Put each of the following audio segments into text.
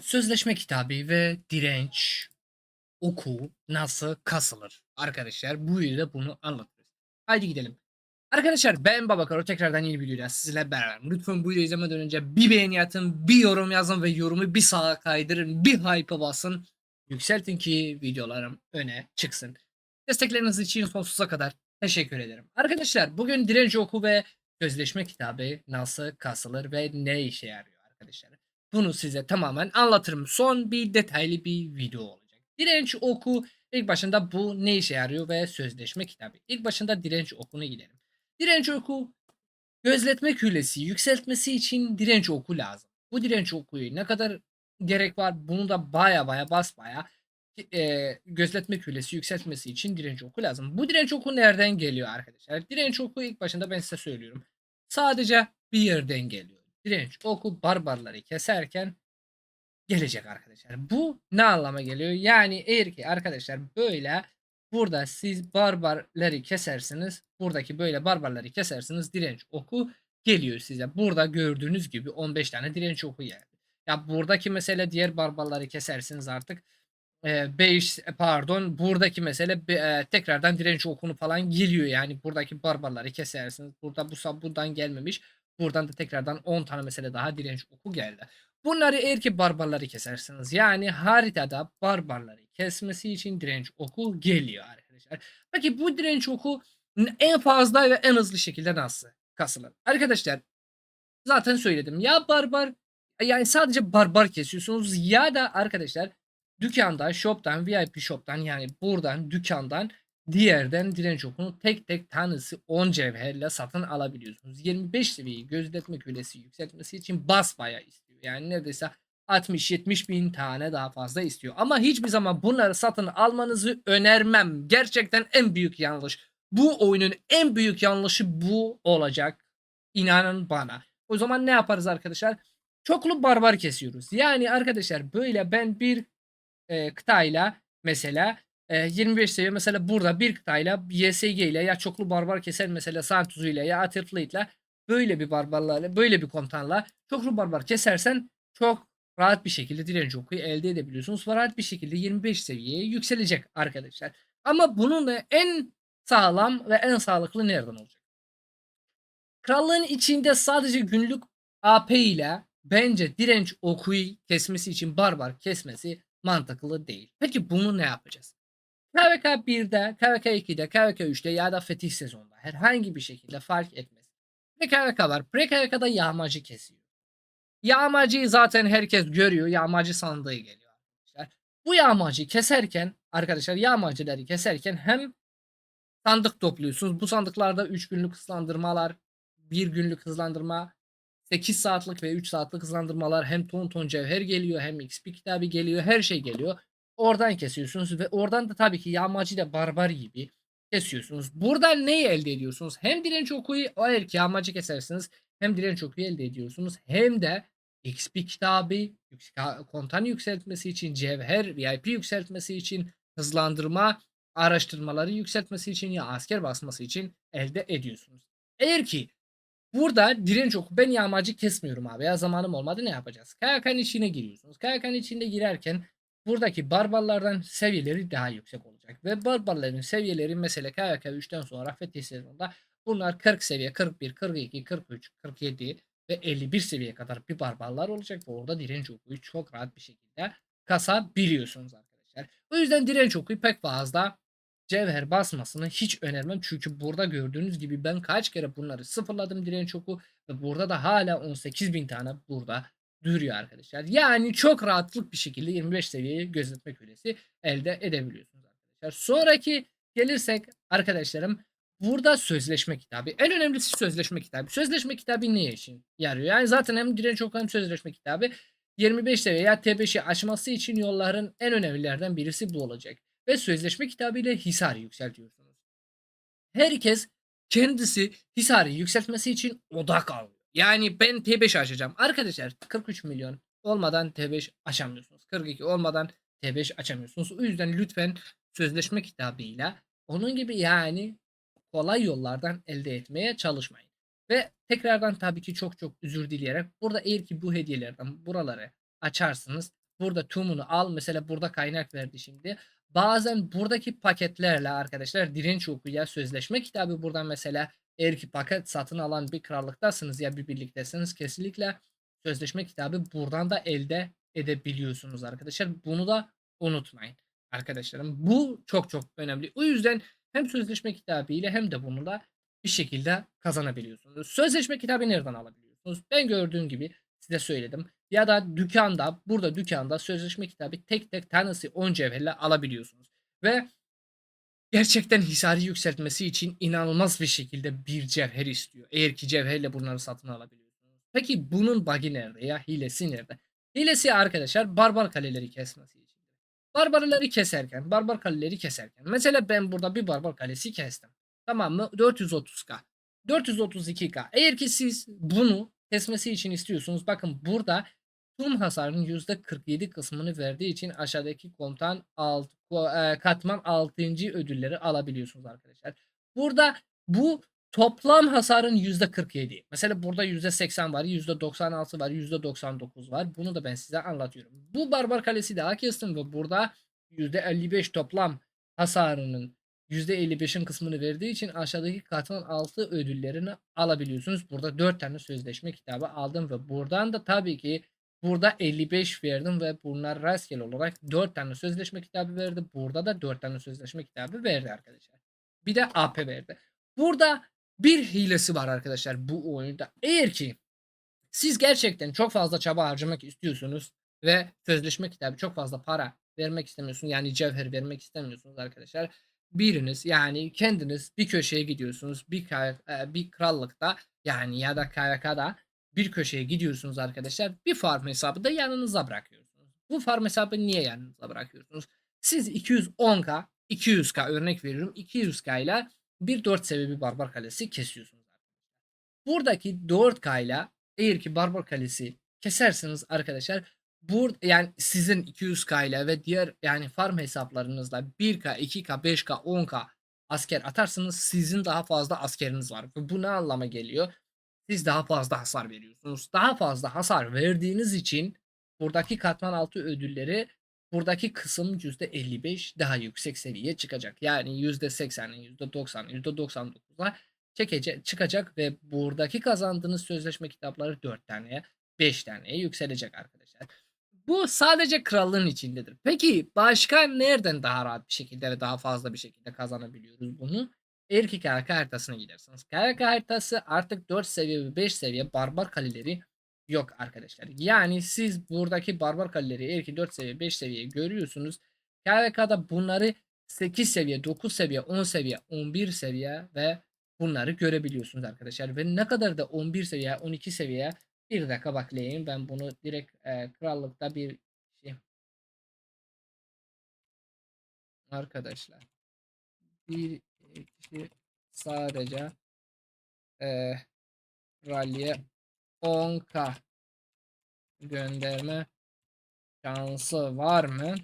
Sözleşme kitabı ve direnç oku nasıl kasılır? Arkadaşlar bu videoda bunu anlatıyoruz. Haydi gidelim. Arkadaşlar ben Babakaro tekrardan yeni bir videoda sizinle beraber. Lütfen bu videoyu izlemeden önce bir beğeni atın, bir yorum yazın ve yorumu bir sağa kaydırın, bir hype'a basın. Yükseltin ki videolarım öne çıksın. Destekleriniz için sonsuza kadar teşekkür ederim. Arkadaşlar bugün direnç oku ve sözleşme kitabı nasıl kasılır ve ne işe yarıyor arkadaşlar. Bunu size tamamen anlatırım. Son bir detaylı bir video olacak. Direnç oku ilk başında bu ne işe yarıyor ve sözleşme kitabı. İlk başında direnç okunu gidelim. Direnç oku gözletme külesi yükseltmesi için direnç oku lazım. Bu direnç okuyu ne kadar gerek var bunu da baya baya bas baya e, gözletme külesi yükseltmesi için direnç oku lazım. Bu direnç oku nereden geliyor arkadaşlar? Direnç oku ilk başında ben size söylüyorum. Sadece bir yerden geliyor. Direnç oku barbarları keserken gelecek arkadaşlar. Bu ne anlama geliyor? Yani eğer ki arkadaşlar böyle burada siz barbarları kesersiniz. Buradaki böyle barbarları kesersiniz. Direnç oku geliyor size. Burada gördüğünüz gibi 15 tane direnç oku geldi. Ya buradaki mesele diğer barbarları kesersiniz artık. 5 pardon buradaki mesele e, tekrardan direnç okunu falan geliyor yani buradaki barbarları kesersiniz. Burada bu buradan gelmemiş. Buradan da tekrardan 10 tane mesele daha direnç oku geldi. Bunları eğer ki barbarları kesersiniz yani haritada barbarları kesmesi için direnç oku geliyor arkadaşlar. Peki bu direnç oku en fazla ve en hızlı şekilde nasıl kasılır? Arkadaşlar zaten söyledim ya barbar yani sadece barbar kesiyorsunuz ya da arkadaşlar dükkanda, shop'tan, VIP shop'tan yani buradan dükkandan diğerden direnç okunu tek tek tanesi 10 cevherle satın alabiliyorsunuz. 25 seviyeyi gözletme kölesi yükseltmesi için basbaya istiyor. Yani neredeyse 60-70 bin tane daha fazla istiyor. Ama hiçbir zaman bunları satın almanızı önermem. Gerçekten en büyük yanlış. Bu oyunun en büyük yanlışı bu olacak. İnanın bana. O zaman ne yaparız arkadaşlar? Çoklu barbar kesiyoruz. Yani arkadaşlar böyle ben bir e, kıtayla mesela e, 25 seviye mesela burada bir kıtayla YSG ile ya çoklu barbar keser mesela Santuzu ile ya Atterfleet ile böyle bir barbarlarla böyle bir komutanla çoklu barbar kesersen çok rahat bir şekilde direnç okuyu elde edebiliyorsunuz. Rahat bir şekilde 25 seviyeye yükselecek arkadaşlar. Ama bunun da en sağlam ve en sağlıklı nereden olacak? Krallığın içinde sadece günlük AP ile bence direnç okuyu kesmesi için barbar kesmesi mantıklı değil. Peki bunu ne yapacağız? KVK 1'de, KVK 2'de, KVK 3'te ya da fetih sezonunda herhangi bir şekilde fark etmez. Pre KVK var. Pre KVK'da yağmacı kesiyor. Yağmacıyı zaten herkes görüyor. Yağmacı sandığı geliyor arkadaşlar. Bu yağmacıyı keserken arkadaşlar yağmacıları keserken hem sandık topluyorsunuz. Bu sandıklarda 3 günlük hızlandırmalar, 1 günlük hızlandırma, 8 saatlik ve 3 saatlik hızlandırmalar hem ton ton cevher geliyor hem XP kitabı geliyor her şey geliyor. Oradan kesiyorsunuz ve oradan da tabii ki yağmacı da barbar gibi kesiyorsunuz. Buradan neyi elde ediyorsunuz? Hem direnç okuyu eğer ki yağmacı kesersiniz hem direnç okuyu elde ediyorsunuz hem de XP kitabı kontan yükseltmesi için cevher VIP yükseltmesi için hızlandırma araştırmaları yükseltmesi için ya asker basması için elde ediyorsunuz. Eğer ki Burada direnç oku ben yağmacı kesmiyorum abi ya zamanım olmadı ne yapacağız? KYK'nın içine giriyorsunuz. KYK'nın içinde girerken buradaki barbarlardan seviyeleri daha yüksek olacak. Ve barbarların seviyeleri mesela KYK 3'ten sonra Fetih sezonunda bunlar 40 seviye 41, 42, 43, 47 ve 51 seviye kadar bir barbarlar olacak ve orada direnç okuyu çok rahat bir şekilde kasabiliyorsunuz arkadaşlar. O yüzden direnç okuyu pek fazla cevher basmasını hiç önermem. Çünkü burada gördüğünüz gibi ben kaç kere bunları sıfırladım direnç oku ve burada da hala 18.000 tane burada duruyor arkadaşlar. Yani çok rahatlık bir şekilde 25 seviyeyi gözetme küresi elde edebiliyorsunuz arkadaşlar. Sonraki gelirsek arkadaşlarım burada sözleşme kitabı. En önemlisi sözleşme kitabı. Sözleşme kitabı ne için yarıyor? Yani zaten hem direnç oku hem sözleşme kitabı 25 seviye ya T5'i aşması için yolların en önemlilerden birisi bu olacak ve sözleşme kitabıyla Hisar'ı yükseltiyorsunuz. Herkes kendisi Hisar'ı yükseltmesi için odak alıyor. Yani ben T5 açacağım. Arkadaşlar 43 milyon olmadan T5 açamıyorsunuz. 42 olmadan T5 açamıyorsunuz. O yüzden lütfen sözleşme kitabıyla onun gibi yani kolay yollardan elde etmeye çalışmayın. Ve tekrardan tabii ki çok çok özür dileyerek burada eğer ki bu hediyelerden buraları açarsınız burada tümünü al. Mesela burada kaynak verdi şimdi. Bazen buradaki paketlerle arkadaşlar direnç okuya sözleşme kitabı buradan mesela eğer ki paket satın alan bir krallıktasınız ya bir birliktesiniz kesinlikle sözleşme kitabı buradan da elde edebiliyorsunuz arkadaşlar. Bunu da unutmayın arkadaşlarım. Bu çok çok önemli. O yüzden hem sözleşme kitabı ile hem de bunu da bir şekilde kazanabiliyorsunuz. Sözleşme kitabı nereden alabiliyorsunuz? Ben gördüğüm gibi size söyledim. Ya da dükkanda, burada dükkanda sözleşme kitabı tek tek tanesi 10 cevherle alabiliyorsunuz. Ve gerçekten hisarı yükseltmesi için inanılmaz bir şekilde bir cevher istiyor. Eğer ki cevherle bunları satın alabiliyorsunuz. Peki bunun bug'i nerede ya? Hilesi nerede? Hilesi arkadaşlar barbar kaleleri kesmesi için. Barbarları keserken, barbar kaleleri keserken. Mesela ben burada bir barbar kalesi kestim. Tamam mı? 430k. 432k. Eğer ki siz bunu kesmesi için istiyorsunuz. Bakın burada tüm hasarın %47 kısmını verdiği için aşağıdaki komutan alt, e, katman 6. ödülleri alabiliyorsunuz arkadaşlar. Burada bu toplam hasarın %47. Mesela burada %80 var, %96 var, %99 var. Bunu da ben size anlatıyorum. Bu barbar kalesi daha kestim ve burada %55 toplam hasarının %55'in kısmını verdiği için aşağıdaki katman 6 ödüllerini alabiliyorsunuz. Burada 4 tane sözleşme kitabı aldım ve buradan da tabii ki burada 55 verdim ve bunlar rastgele olarak 4 tane sözleşme kitabı verdi. Burada da 4 tane sözleşme kitabı verdi arkadaşlar. Bir de AP verdi. Burada bir hilesi var arkadaşlar bu oyunda. Eğer ki siz gerçekten çok fazla çaba harcamak istiyorsunuz ve sözleşme kitabı çok fazla para vermek istemiyorsunuz. Yani cevher vermek istemiyorsunuz arkadaşlar. Biriniz yani kendiniz bir köşeye gidiyorsunuz. Bir, e, bir krallıkta yani ya da KYK'da bir köşeye gidiyorsunuz arkadaşlar. Bir farm hesabı da yanınıza bırakıyorsunuz. Bu farm hesabı niye yanınıza bırakıyorsunuz? Siz 210k, 200k örnek veriyorum. 200k ile bir 4 seviye bir barbar kalesi kesiyorsunuz. Buradaki 4k ile eğer ki barbar kalesi keserseniz arkadaşlar bur yani sizin 200k ile ve diğer yani farm hesaplarınızla 1k, 2k, 5k, 10k asker atarsınız sizin daha fazla askeriniz var. Bu ne anlama geliyor? Siz daha fazla hasar veriyorsunuz. Daha fazla hasar verdiğiniz için buradaki katman altı ödülleri buradaki kısım %55 daha yüksek seviyeye çıkacak. Yani %80'in, %90'ın, %99'a çekecek, çıkacak ve buradaki kazandığınız sözleşme kitapları 4 taneye, 5 taneye yükselecek arkadaşlar. Bu sadece krallığın içindedir. Peki başka nereden daha rahat bir şekilde ve daha fazla bir şekilde kazanabiliyoruz bunu? Erkek KRK haritasına gidersiniz. KRK haritası artık 4 seviye ve 5 seviye barbar kaleleri yok arkadaşlar. Yani siz buradaki barbar kaleleri eğer ki 4 seviye 5 seviye görüyorsunuz. KRK'da bunları 8 seviye, 9 seviye, 10 seviye, 11 seviye ve bunları görebiliyorsunuz arkadaşlar. Ve ne kadar da 11 seviye, 12 seviye bir dakika baklayayım. Ben bunu direkt e, krallıkta bir şey arkadaşlar bir kişi sadece e, rally'e 10k gönderme şansı var mı?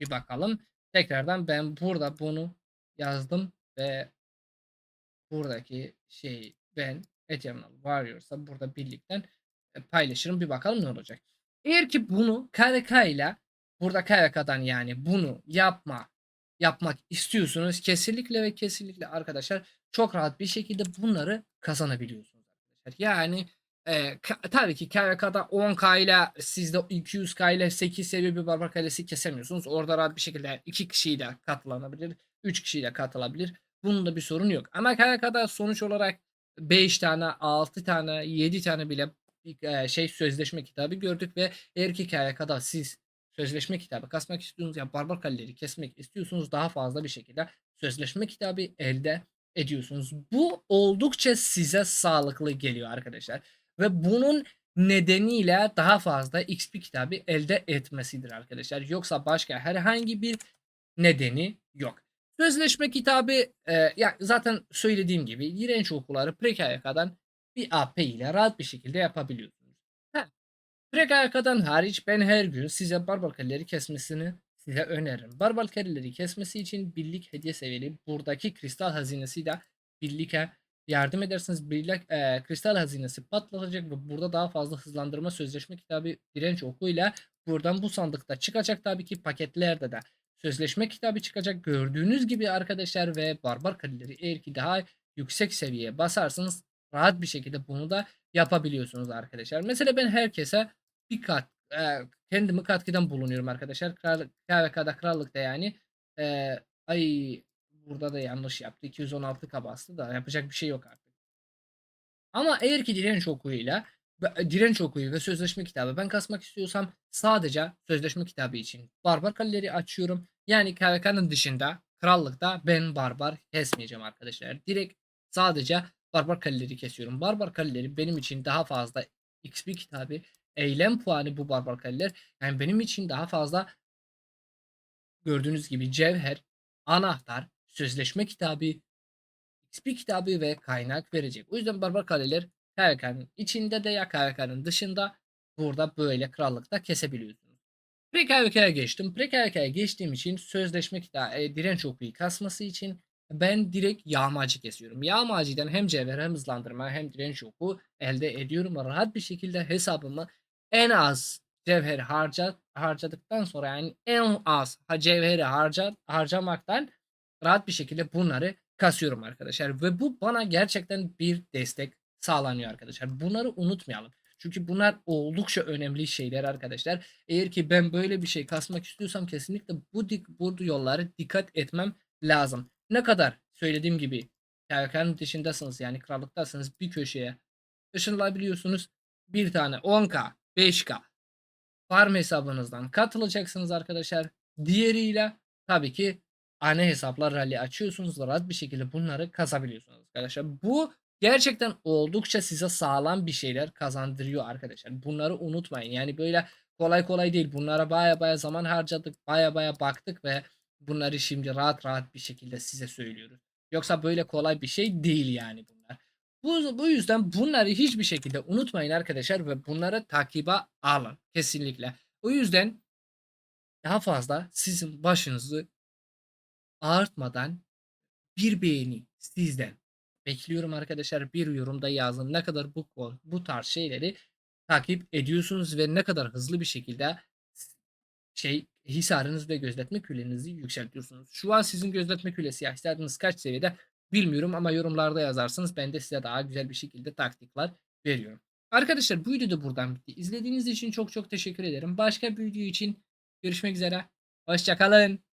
Bir bakalım. Tekrardan ben burada bunu yazdım ve buradaki şeyi ben Eternal Warriors'a burada birlikten e, paylaşırım. Bir bakalım ne olacak. Eğer ki bunu KVK ile burada KVK'dan yani bunu yapma yapmak istiyorsunuz kesinlikle ve kesinlikle arkadaşlar çok rahat bir şekilde bunları kazanabiliyorsunuz arkadaşlar. Yani e, tabii ki KVK'da 10k ile sizde 200k ile 8 seviye bir barbar kalesi kesemiyorsunuz. Orada rahat bir şekilde 2 kişiyle katlanabilir, 3 kişiyle katılabilir. Bunun da bir sorun yok. Ama KVK'da sonuç olarak 5 tane, 6 tane, 7 tane bile e, şey sözleşme kitabı gördük ve eğer ki KVK'da siz sözleşme kitabı kasmak istiyorsunuz ya barbar kaleleri kesmek istiyorsunuz daha fazla bir şekilde sözleşme kitabı elde ediyorsunuz. Bu oldukça size sağlıklı geliyor arkadaşlar. Ve bunun nedeniyle daha fazla XP kitabı elde etmesidir arkadaşlar. Yoksa başka herhangi bir nedeni yok. Sözleşme kitabı e, ya zaten söylediğim gibi direnç okulları Prekayaka'dan bir AP ile rahat bir şekilde yapabiliyorsunuz. Ha, Prekayaka'dan hariç ben her gün size barbar kaleleri kesmesini size öneririm. Barbar kaleleri kesmesi için birlik hediye seviyeli buradaki kristal hazinesiyle birlikte yardım ederseniz birlik e, kristal hazinesi patlatacak ve burada daha fazla hızlandırma sözleşme kitabı direnç okuyla buradan bu sandıkta çıkacak tabii ki paketlerde de sözleşme kitabı çıkacak. Gördüğünüz gibi arkadaşlar ve barbar kaleleri eğer ki daha yüksek seviyeye basarsanız rahat bir şekilde bunu da yapabiliyorsunuz arkadaşlar. Mesela ben herkese bir kat e, kendimi katkıdan bulunuyorum arkadaşlar. Kral, KVK'da krallıkta yani. E, ay burada da yanlış yaptı. 216 bastı da yapacak bir şey yok artık. Ama eğer ki direnç okuyuyla ve- direnç okuyu ve sözleşme kitabı ben kasmak istiyorsam sadece sözleşme kitabı için barbar kaleleri açıyorum. Yani KVK'nın dışında krallıkta ben barbar kesmeyeceğim arkadaşlar. Direkt sadece barbar kaleleri kesiyorum. Barbar kaleleri benim için daha fazla XP kitabı, eylem puanı bu barbar kaleler. Yani benim için daha fazla gördüğünüz gibi cevher, anahtar, sözleşme kitabı, XP kitabı ve kaynak verecek. O yüzden barbar kaleler KVK'nın içinde de ya KVK'nın dışında burada böyle krallıkta kesebiliyorsunuz. Pre-KVK'ya geçtim. Pre-KVK'ya geçtiğim için sözleşme kitabı, e, direnç okuyu kasması için ben direkt yağmacı kesiyorum. Yağmacıdan hem cevher hem hızlandırma hem direnç oku elde ediyorum. Rahat bir şekilde hesabımı en az cevher harca, harcadıktan sonra yani en az cevheri harca, harcamaktan rahat bir şekilde bunları kasıyorum arkadaşlar. Ve bu bana gerçekten bir destek sağlanıyor arkadaşlar. Bunları unutmayalım. Çünkü bunlar oldukça önemli şeyler arkadaşlar. Eğer ki ben böyle bir şey kasmak istiyorsam kesinlikle bu dik bu yolları dikkat etmem lazım. Ne kadar söylediğim gibi KVK'nın dışındasınız yani krallıktasınız bir köşeye ışınlayabiliyorsunuz. Bir tane 10k 5k farm hesabınızdan katılacaksınız arkadaşlar. Diğeriyle tabii ki ana hesaplar rally açıyorsunuz. Rahat bir şekilde bunları kazabiliyorsunuz arkadaşlar. Bu gerçekten oldukça size sağlam bir şeyler kazandırıyor arkadaşlar. Bunları unutmayın. Yani böyle kolay kolay değil. Bunlara baya baya zaman harcadık. Baya baya baktık ve bunları şimdi rahat rahat bir şekilde size söylüyoruz. Yoksa böyle kolay bir şey değil yani bunlar. Bu, bu yüzden bunları hiçbir şekilde unutmayın arkadaşlar ve bunları takibe alın kesinlikle. O yüzden daha fazla sizin başınızı ağartmadan bir beğeni sizden bekliyorum arkadaşlar. Bir yorumda yazın ne kadar bu bu tarz şeyleri takip ediyorsunuz ve ne kadar hızlı bir şekilde şey hisarınız ve gözletme külenizi yükseltiyorsunuz. Şu an sizin gözletme külesi hisarınız kaç seviyede bilmiyorum ama yorumlarda yazarsınız. Ben de size daha güzel bir şekilde taktikler veriyorum. Arkadaşlar bu video da buradan bitti. İzlediğiniz için çok çok teşekkür ederim. Başka bir video için görüşmek üzere. Hoşçakalın.